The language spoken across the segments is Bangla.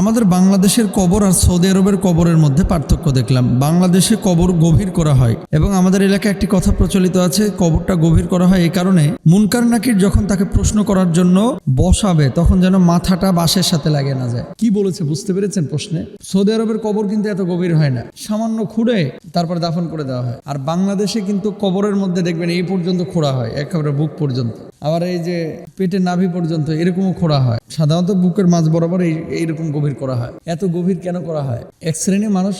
আমাদের বাংলাদেশের কবর আর সৌদি আরবের কবরের মধ্যে পার্থক্য দেখলাম। বাংলাদেশে কবর গভীর করা হয় এবং আমাদের এলাকায় একটি কথা প্রচলিত আছে, কবরটা গভীর করা হয় এই কারণে। মুনকার নাকির যখন তাকে প্রশ্ন করার জন্য বসাবে, তখন যেন মাথাটা বাঁশের সাথে লাগে না যায়। কি বলেছে বুঝতে পেরেছেন প্রশ্নে? সৌদি আরবের কবর কিন্তু এত গভীর হয় না। সামান্য খুঁড়ে তারপর দাফন করে দেওয়া হয়। আর বাংলাদেশে কিন্তু কবরের মধ্যে দেখবেন এই পর্যন্ত খোঁড়া হয়, একেবারে বুক পর্যন্ত। আবার এই যে পেটের নাভি পর্যন্ত এরকমও খোঁড়া হয়। সাধারণত বুকের মাঝ বরাবর এই এইরকম গভীর করা হয়? এত গভীর কেন করা হয়? এক শ্রেণির মানুষ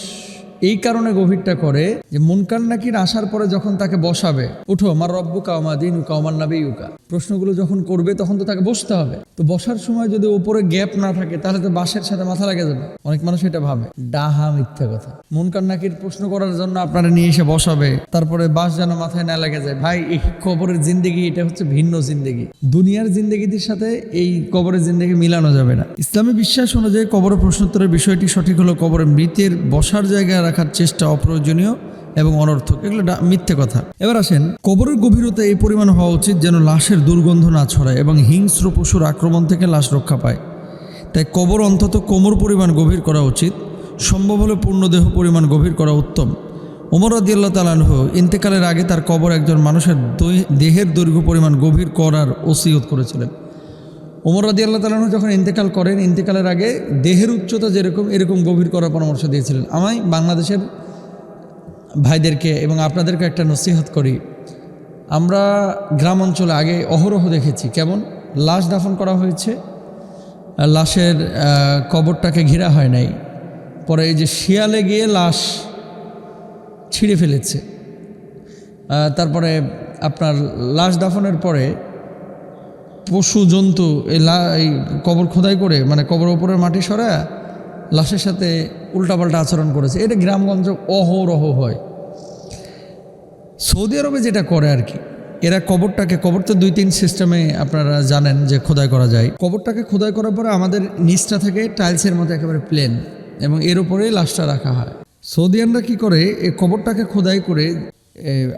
এই কারণে গভীরটা করে যে মুনকার নাকির আসার পরে যখন তাকে বসাবে, উঠো, আমার রব্বু কাউমা দিন কাউমার নাবি ইউকা প্রশ্নগুলো যখন করবে, তখন তো তাকে বসতে হবে। তো বসার সময় যদি উপরে গ্যাপ না থাকে, তাহলে তো বাসের সাথে মাথা লাগে যাবে অনেক মানুষ এটা ভাবে। ডাহা মিথ্যা কথা। মুনকার নাকির প্রশ্ন করার জন্য আপনারা নিয়ে এসে বসাবে, তারপরে বাস যেন মাথায় না লাগে যায়। ভাই, এই কবরের জিন্দেগি, এটা হচ্ছে ভিন্ন জিন্দেগি। দুনিয়ার জিন্দেগিদের সাথে এই কবরের জিন্দেগি মিলানো যাবে না। ইসলামী বিশ্বাস অনুযায়ী কবর প্রশ্নোত্তরের বিষয়টি সঠিক হলো কবরের মৃতের বসার জায়গায় রাখার চেষ্টা অপ্রয়োজনীয় এবং অনর্থক। এগুলো মিথ্যে কথা। এবার আসেন, কবরের গভীরতা এই পরিমাণ হওয়া উচিত যেন লাশের দুর্গন্ধ না ছড়ায় এবং হিংস্র পশুর আক্রমণ থেকে লাশ রক্ষা পায়। তাই কবর অন্তত কোমর পরিমাণ গভীর করা উচিত। সম্ভব হলে পূর্ণ দেহ পরিমাণ গভীর করা উত্তম। ওমর রদিয়াল্লাহ তালানহ ইন্তেকালের আগে তার কবর একজন মানুষের দেহের দৈর্ঘ্য পরিমাণ গভীর করার ওসিয়ত করেছিলেন। ওমর রাদি আল্লাহ তালাহ যখন ইন্তেকাল করেন, ইন্তেকালের আগে দেহের উচ্চতা যেরকম, এরকম গভীর করার পরামর্শ দিয়েছিলেন। আমায় বাংলাদেশের ভাইদেরকে এবং আপনাদেরকে একটা নসিহত করি। আমরা গ্রাম অঞ্চলে আগে অহরহ দেখেছি। কেমন? লাশ দাফন করা হয়েছে। লাশের কবরটাকে ঘেরা হয় নাই। পরে এই যে শিয়ালে গিয়ে লাশ ছিঁড়ে ফেলেছে। তারপরে আপনার লাশ দাফনের পরে পশু জন্তু এই লা, এই কবর খোদাই করে মানে কবর ওপরের মাটি সরায় লাশের সাথে উল্টাপাল্টা আচরণ করেছে। এটা গ্রামগঞ্জ অহরহ হয়। সৌদি আরবে যেটা করে আর কি, এরা কবরটাকে, কবর তো দুই তিন সিস্টেমে আপনারা জানেন যে খোদাই করা যায়। কবরটাকে খোদাই করার পরে আমাদের নিচটা থেকে টাইলসের মতো একেবারে প্লেন এবং এর উপরে লাশটা রাখা হয়। সৌদিয়ানরা কি করে এই কবরটাকে খোদাই করে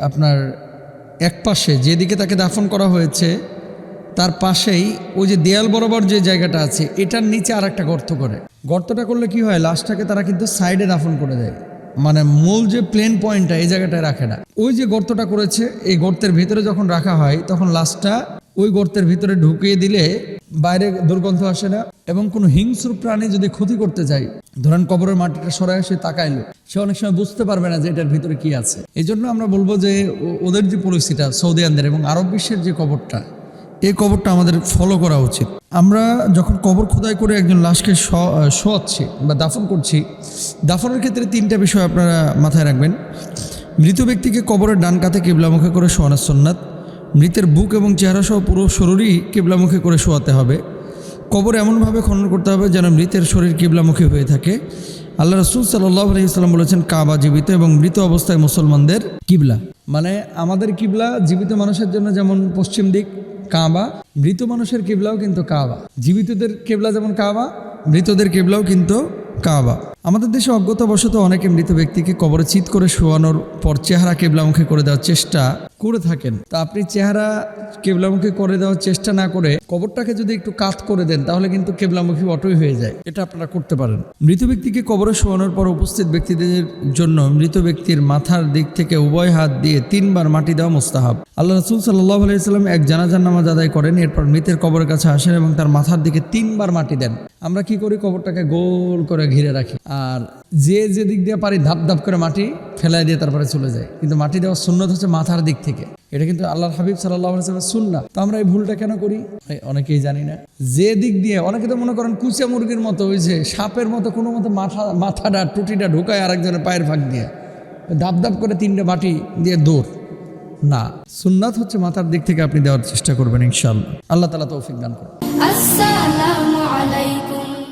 আপনার এক পাশে যেদিকে তাকে দাফন করা হয়েছে তার পাশেই ওই যে দেয়াল বরাবর যে জায়গাটা আছে, এটার নিচে আর একটা গর্ত করে। গর্তটা করলে কি হয়, লাশটাকে তারা কিন্তু সাইডে দাফন করে দেয়। মানে মূল যে প্লেন পয়েন্টটা, এই জায়গাটায় রাখে না। ওই যে গর্তটা করেছে, এই গর্তের ভিতরে যখন রাখা হয়, তখন লাশটা ওই গর্তের ভিতরে ঢুকিয়ে দিলে বাইরে দুর্গন্ধ আসে না এবং কোনো হিংস্র প্রাণী যদি ক্ষতি করতে যায়, ধরেন কবরের মাটিটা সরাই সে তাকাইলো, সে অনেক সময় বুঝতে পারবে না যে এটার ভিতরে কি আছে। এই জন্য আমরা বলব যে ওদের যে পরিস্থিতিটা, সৌদি আনদের এবং আরব বিশ্বের যে কবরটা এই কবরটা আমাদের ফলো করা উচিত। আমরা যখন কবর খোদাই করে একজন লাশকে শোয়াচ্ছি বা দাফন করছি, দাফনের ক্ষেত্রে তিনটা বিষয় আপনারা মাথায় রাখবেন। মৃত ব্যক্তিকে কবরের ডান কাতে কেবলামুখে করে শোয়ানোর সন্ন্যাত মৃতের বুক এবং চেহারা সহ পুরো শরীরই কেবলামুখে করে শোয়াতে হবে। কবর এমনভাবে খনন করতে হবে যেন মৃতের শরীর কিবলামুখী হয়ে থাকে। আল্লাহ রসুল সাল্লাহ আলহিসাল্লাম বলেছেন, কাবা জীবিত এবং মৃত অবস্থায় মুসলমানদের কিবলা। মানে আমাদের কিবলা জীবিত মানুষের জন্য যেমন পশ্চিম দিক কাবা, মৃত মানুষের কেবলাও কিন্তু কাবা। জীবিতদের কেবলা যেমন কাবা, মৃতদের কেবলাও কিন্তু কাবা। আমাদের দেশে অজ্ঞতাবশত অনেকে মৃত ব্যক্তিকে কবরে চিৎ করে শোয়ানোর পর চেহারা কেবলামুখী করে দেওয়ার চেষ্টা করে থাকেন। তা আপনি চেহারা কেবলামুখী করে দেওয়ার চেষ্টা না করে কবরটাকে যদি একটু কাত করে দেন, তাহলে কিন্তু কেবলামুখী অটোই হয়ে যায়। এটা আপনারা করতে পারেন। মৃত ব্যক্তিকে কবরে শোয়ানোর পর উপস্থিত ব্যক্তিদের জন্য মৃত ব্যক্তির মাথার দিক থেকে উভয় হাত দিয়ে তিনবার মাটি দেওয়া মোস্তাহাব। আল্লাহ রসুল সাল্লাহ আলাইসাল্লাম এক জানাজার নামাজ আদায় করেন, এরপর মৃতের কবরের কাছে আসেন এবং তার মাথার দিকে তিনবার মাটি দেন। আমরা কি করি? কবরটাকে গোল করে ঘিরে রাখি। আর যে যে দিক দিয়ে পারি ধাপ ধাপ করে মাটি ফেলাই দিয়ে তারপরে চলে যায়। কিন্তু মাটি দেওয়ার সুন্নত হচ্ছে মাথার দিক থেকে। এটা কিন্তু আল্লাহর হাবিব সাল্লাহ সুন্না তো আমরা এই ভুলটা কেন করি? অনেকেই জানি না। যে দিক দিয়ে অনেকে তো মনে করেন কুচিয়া মুরগির মতো, ওই যে সাপের মতো কোনো মতো মাথা, মাথাটা, টুটিটা ঢুকায় আরেকজনের পায়ের ফাঁক দিয়ে। দাব দাব করে তিনটে বাটি দিয়ে দৌড়। না, সুন্নাত হচ্ছে মাথার দিক থেকে আপনি দেওয়ার চেষ্টা করবেন ইনশাল্লাহ আল্লাহ তালা তৌফিক দান করেন। আসসালামু আলাইকুম।